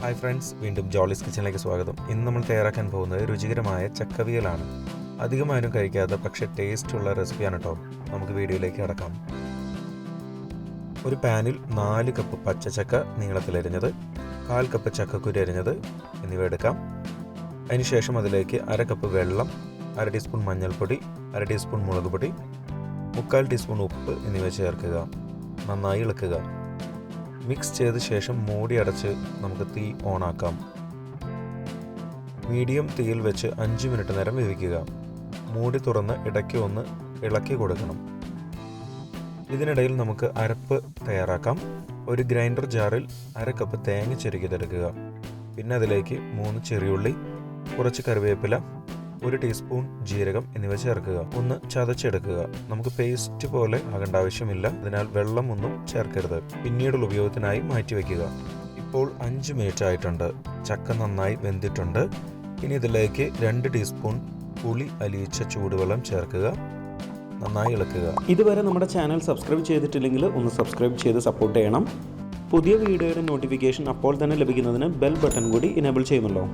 Hi friends വീണ്ടും ജോളിസ് കിച്ചണിലേക്ക് സ്വാഗതം. ഇന്ന് നമ്മൾ തയ്യാറാക്കാൻ പോകുന്നത് രുചികരമായ ചക്കവിയലാണ്. അധികമാരും കഴിക്കാത്ത പക്ഷേ ടേസ്റ്റ് ഉള്ള റെസിപ്പിയാണ് കേട്ടോ നമുക്ക് വീഡിയോയിലേക്ക് കടക്കാം. ഒരു പാനിൽ നാല് കപ്പ് പച്ചച്ചക്ക നീളത്തിലരിഞ്ഞത് കാൽ കപ്പ് ചക്കക്കുരു അരിഞ്ഞത് എന്നിവ എടുക്കാം. അതിനുശേഷം അതിലേക്ക് അര കപ്പ് വെള്ളം അര ടീസ്പൂൺ മഞ്ഞൾപ്പൊടി അര ടീസ്പൂൺ മുളക് പൊടി മുക്കാൽ ടീസ്പൂൺ ഉപ്പ് എന്നിവ ചേർക്കുക. നന്നായി ഇളക്കുക. മിക്സ് ചെയ്ത ശേഷം മൂടി അടച്ച് നമുക്ക് തീ ഓണാക്കാം. മീഡിയം തീയിൽ വെച്ച് അഞ്ച് മിനിറ്റ് നേരം വേവിക്കുക. മൂടി തുറന്ന് ഇടയ്ക്ക് ഒന്ന് ഇളക്കി കൊടുക്കണം. ഇതിനിടയിൽ നമുക്ക് അരപ്പ് തയ്യാറാക്കാം. ഒരു ഗ്രൈൻഡർ ജാറിൽ അര കപ്പ് തേങ്ങ ചെരുകിയതെടുക്കുക പിന്നെ അതിലേക്ക് മൂന്ന് ചെറിയുള്ളി കുറച്ച് കറിവേപ്പില ഒരു ടീസ്പൂൺ ജീരകം എന്നിവ ചേർക്കുക. ഒന്ന് ചതച്ചെടുക്കുക. നമുക്ക് പേസ്റ്റ് പോലെ ആകേണ്ട ആവശ്യമില്ല. അതിനാൽ വെള്ളം ഒന്നും ചേർക്കരുത് പിന്നീടുള്ള ഉപയോഗത്തിനായി മാറ്റിവെക്കുക. ഇപ്പോൾ അഞ്ച് മിനിറ്റ് ആയിട്ടുണ്ട്. ചക്ക നന്നായി വെന്തിട്ടുണ്ട്. ഇനി ഇതിലേക്ക് രണ്ട് ടീസ്പൂൺ പുളി അലിയിച്ച ചൂടുവെള്ളം ചേർക്കുക. നന്നായി ഇളക്കുക. ഇതുവരെ നമ്മുടെ ചാനൽ സബ്സ്ക്രൈബ് ചെയ്തിട്ടില്ലെങ്കിൽ ഒന്ന് സബ്സ്ക്രൈബ് ചെയ്ത് സപ്പോർട്ട് ചെയ്യണം. പുതിയ വീഡിയോയുടെ നോട്ടിഫിക്കേഷൻ അപ്പോൾ തന്നെ ലഭിക്കുന്നതിന് ബെൽ ബട്ടൺ കൂടി ഇനേബിൾ ചെയ്യുന്നുണ്ടോ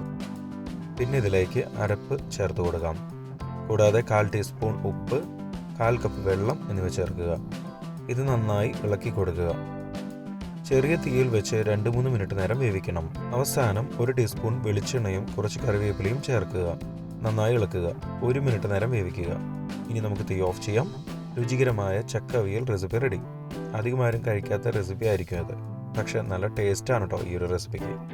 പിന്നെ ഇതിലേക്ക് അരപ്പ് ചേർത്ത് കൊടുക്കാം. കൂടാതെ കാൽ ടീസ്പൂൺ ഉപ്പ് കാൽ കപ്പ് വെള്ളം എന്നിവ ചേർക്കുക. ഇത് നന്നായി ഇളക്കി കൊടുക്കുക. ചെറിയ തീയിൽ വെച്ച് രണ്ട് മൂന്ന് മിനിറ്റ് നേരം വേവിക്കണം. അവസാനം ഒരു ടീസ്പൂൺ വെളിച്ചെണ്ണയും കുറച്ച് കറിവേപ്പിലയും ചേർക്കുക. നന്നായി ഇളക്കുക. ഒരു മിനിറ്റ് നേരം വേവിക്കുക. ഇനി നമുക്ക് തീ ഓഫ് ചെയ്യാം. രുചികരമായ ചക്കവിയൽ റെസിപ്പി റെഡി. അധികമാരും കഴിക്കാത്ത റെസിപ്പി ആയിരിക്കും അത് പക്ഷെ നല്ല ടേസ്റ്റാണ് കേട്ടോ ഈ ഒരു റെസിപ്പിക്ക്.